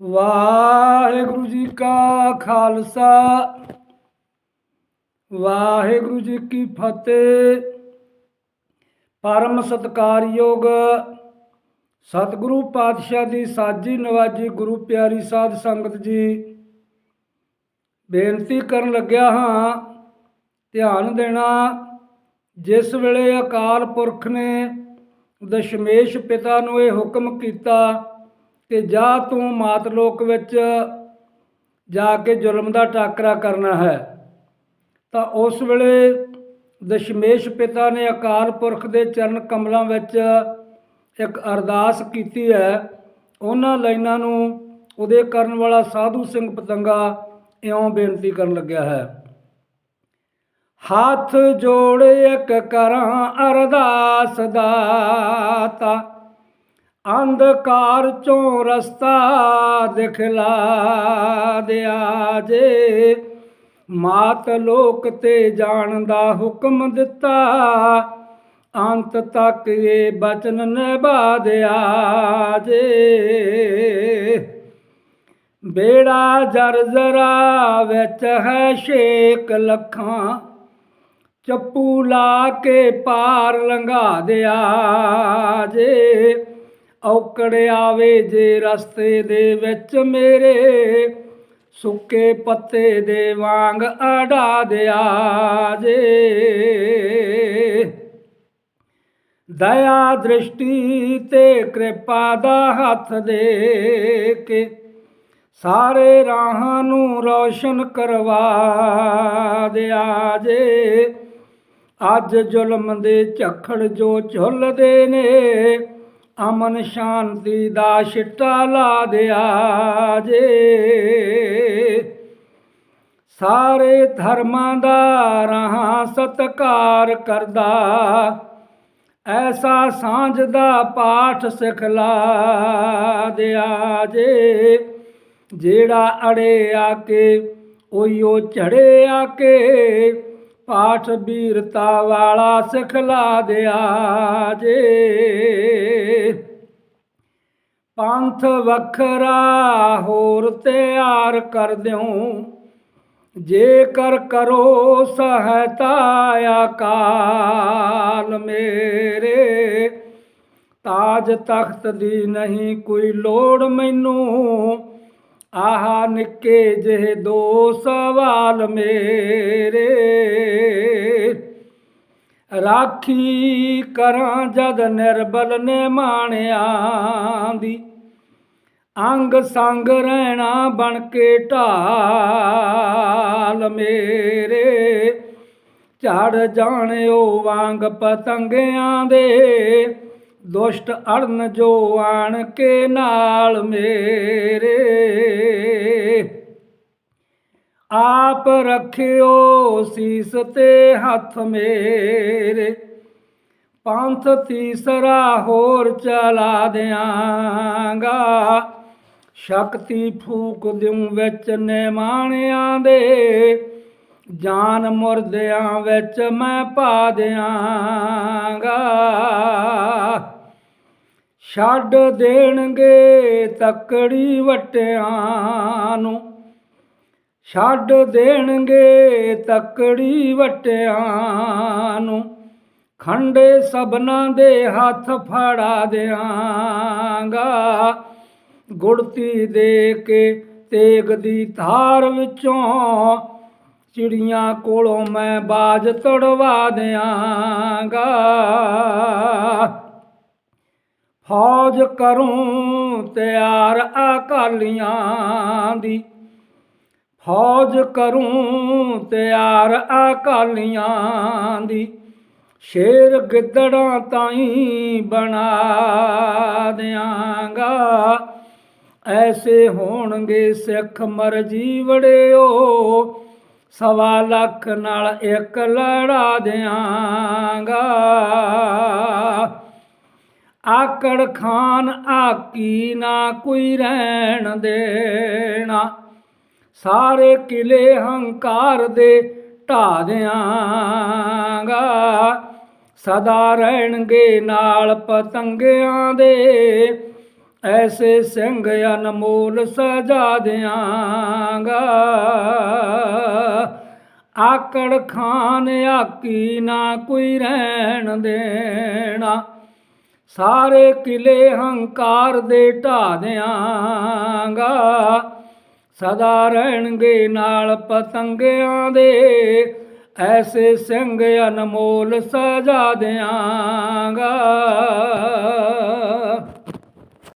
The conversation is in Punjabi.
ਵਾਹਿਗੁਰੂ ਜੀ ਕਾ ਖਾਲਸਾ, ਵਾਹਿਗੁਰੂ ਜੀ ਕੀ ਫਤਿਹ। ਪਰਮ ਸਤਕਾਰਯੋਗ ਸਤਿਗੁਰੂ ਪਾਤਸ਼ਾਹ ਦੀ ਸਾਜੀ ਨਵਾਜੀ ਗੁਰੂ ਪਿਆਰੀ ਸਾਧ ਸੰਗਤ ਜੀ, ਬੇਨਤੀ ਕਰਨ ਲੱਗਿਆ ਹਾਂ, ਧਿਆਨ ਦੇਣਾ, ਜਿਸ ਵੇਲੇ ਅਕਾਲ ਪੁਰਖ ਨੇ ਦਸ਼ਮੇਸ਼ ਪਿਤਾ ਨੂੰ ਇਹ ਹੁਕਮ ਕੀਤਾ ਕਿ ਜਾ ਤੂੰ ਮਾਤ ਲੋਕ ਵਿੱਚ ਜਾ ਕੇ ਜ਼ੁਲਮ ਦਾ ਟਾਕਰਾ ਕਰਨਾ ਹੈ, ਤਾਂ ਉਸ ਵੇਲੇ ਦਸ਼ਮੇਸ਼ ਪਿਤਾ ਨੇ ਅਕਾਲ ਪੁਰਖ ਦੇ ਚਰਨ ਕਮਲਾਂ ਵਿੱਚ ਇੱਕ ਅਰਦਾਸ ਕੀਤੀ ਹੈ। ਉਹਨਾਂ ਲਾਈਨਾਂ ਨੂੰ ਉਹਦੇ ਕਰਨ ਵਾਲਾ ਸਾਧੂ ਸਿੰਘ ਪਤੰਗਾ ਇਉਂ ਬੇਨਤੀ ਕਰਨ ਲੱਗਿਆ ਹੈ। ਹੱਥ ਜੋੜੇ ਇੱਕ ਕਰਾਂ ਅਰਦਾਸ ਦਾਤਾ ਅੰਧਕਾਰ ਚੋਂ ਰਸਤਾ ਦਿਖਲਾ ਦਿਆ ਜੇ। ਮਾਤ ਲੋਕ ਤੇ ਜਾਣ ਦਾ ਹੁਕਮ ਦਿੱਤਾ। ਅੰਤ ਤੱਕ ਇਹ ਬਚਨ ਨਿਭਾ ਦਿਆ ਜੇ। ਬੇੜਾ ਜਰਜਰਾ ਵਿੱਚ ਹੈ ਸ਼ੇਕ ਲੱਖਾਂ। ਚੱਪੂ ਲਾ ਕੇ ਪਾਰ ਲੰਘਾ ਦਿਆ ਜੇ। ਔਕੜ ਆਵੇ ਜੇ ਰਸਤੇ ਦੇ ਵਿੱਚ ਮੇਰੇ, ਸੁੱਕੇ ਪੱਤੇ ਦੇ ਵਾਂਗ ਅਡਾ ਦਿਆ ਜੇ। ਦਇਆ ਦ੍ਰਿਸ਼ਟੀ ਤੇ ਕਿਰਪਾ ਦਾ ਹੱਥ ਦੇ ਕੇ ਸਾਰੇ ਰਾਹਾਂ ਨੂੰ ਰੌਸ਼ਨ ਕਰਵਾ ਦਿਆ ਜੇ। ਅੱਜ ਜ਼ੁਲਮ ਦੇ ਝਖੜ ਜੋ ਝੁੱਲਦੇ ਨੇ ਅਮਨ ਸ਼ਾਂਤੀ ਦਾ ਛਿੱਟਾ ਲਾ ਦਿਆ ਜੇ। ਸਾਰੇ ਧਰਮਾਂ ਦਾ ਰਹਾ ਸਤਕਾਰ ਕਰਦਾ। ਐਸਾ ਸਾਂਝ ਦਾ ਪਾਠ ਸਿਖਲਾ ਦਿਆ ਜੇ। ਜਿਹੜਾ ਅੜੇ ਆ ਕੇ ਉਈਓ ਚੜੇ ਆ ਕੇ। ਪਾਠ ਵੀਰਤਾ ਵਾਲਾ ਸਿਖਲਾ ਦਿਆ ਜੇ। ਪੰਥ ਵੱਖਰਾ ਹੋਰ ਤਿਆਰ ਕਰ ਦਿਓ ਜੇਕਰ ਕਰੋ ਸਹਾਇਤਾ ਅਕਾਲ ਮੇਰੇ। ਤਾਜ ਤਖਤ ਦੀ ਨਹੀਂ ਕੋਈ ਲੋੜ ਮੈਨੂੰ। ਆਹ ਨਿੱਕੇ ਜਿਹੇ ਦੋ ਸਵਾਲ ਮੇਰੇ। ਰਾਖੀ ਕਰਾਂ ਜਦ ਨਿਰਬਲ ਨੇ ਮਾਣਿਆ ਦੀ। ਅੰਗ ਸੰਗ ਰਹਿਣਾ ਬਣ ਕੇ ਢਾਲ ਮੇਰੇ। ਝੜ ਜਾਣਿਓ ਵਾਂਗ ਪਤੰਗਿਆਂ ਦੇ। ਦੁਸ਼ਟ ਅੜਨ ਜੋ ਆਣ ਕੇ ਨਾਲ ਮੇਰੇ। ਆਪ ਰੱਖਿਓ ਸੀਸ ਤੇ ਹੱਥ ਮੇਰੇ। ਪੰਥ ਤੀਸਰਾ ਹੋਰ ਚਲਾ ਦਿਆਂਗਾ। ਸ਼ਕਤੀ ਫੂਕ ਦਿਉ ਵਿੱਚ ਨਿਮਾਣਿਆਂ ਦੇ। ਜਾਨ ਮੁਰਦਿਆਂ ਵਿੱਚ ਮੈਂ ਪਾ ਦਿਆਂਗਾ। ਛੱਡ ਦੇਣਗੇ ਤਕੜੀ ਵਟਿਆਂ ਨੂੰ। ਛੱਡ ਦੇਣਗੇ ਤਕੜੀ ਵਟਿਆਂ ਨੂੰ ਖੰਡੇ ਸਬਨਾਂ ਦੇ ਹੱਥ ਫੜਾ ਦਿਆਂਗਾ। ਗੁੜਤੀ ਦੇ ਕੇ ਤੇਗ ਦੀ ਧਾਰ ਵਿੱਚੋਂ ਚਿੜੀਆਂ ਕੋਲੋਂ ਮੈਂ ਬਾਜ ਤੜਵਾ ਦਿਆਂਗਾ। ਫੌਜ ਕਰੂੰ ਤਿਆਰ ਅਕਾਲੀਆਂ ਦੀ ਫੌਜ ਕਰੂੰ ਤਿਆਰ ਅਕਾਲੀਆਂ ਦੀ, ਸ਼ੇਰ ਗਿੱਦੜਾਂ ਤਾਈਂ ਬਣਾ ਦਿਆਂਗਾ। ਐਸੇ ਹੋਣਗੇ ਸਿੱਖ ਮਰਜ਼ੀ ਵੜਿਓ, ਸਵਾ ਲੱਖ ਨਾਲ ਇੱਕ ਲੜਾ ਦਿਆਂਗਾ। ਆਕੜ ਖਾਨ ਆਕੀ ਨਾ ਕੋਈ ਰਹਿਣ ਦੇਣਾ ਸਾਰੇ ਕਿਲੇ ਹੰਕਾਰ ਦੇ ਢਾ ਦਿਆਂਗਾ। ਸਦਾ ਰਹਿਣਗੇ ਨਾਲ ਪਤੰਗਿਆਂ ਦੇ, ਐਸੇ ਸਿੰਘ ਅਨਮੋਲ ਸਜਾ ਦਿਆਂਗਾ। ਆਕੜ ਖਾਨ ਆਕੀ ਨਾ ਕੋਈ ਰਹਿਣ ਦੇਣਾ। ਸਾਰੇ ਕਿਲੇ ਹੰਕਾਰ ਦੇ ਢਾ ਦਿਆਂਗਾ। ਸਦਾ ਰਹਿਣਗੇ ਨਾਲ ਪਤੰਗਿਆਂ ਦੇ। ਐਸੇ ਸਿੰਘ ਅਨਮੋਲ ਸਜਾ ਦਿਆਂਗਾ।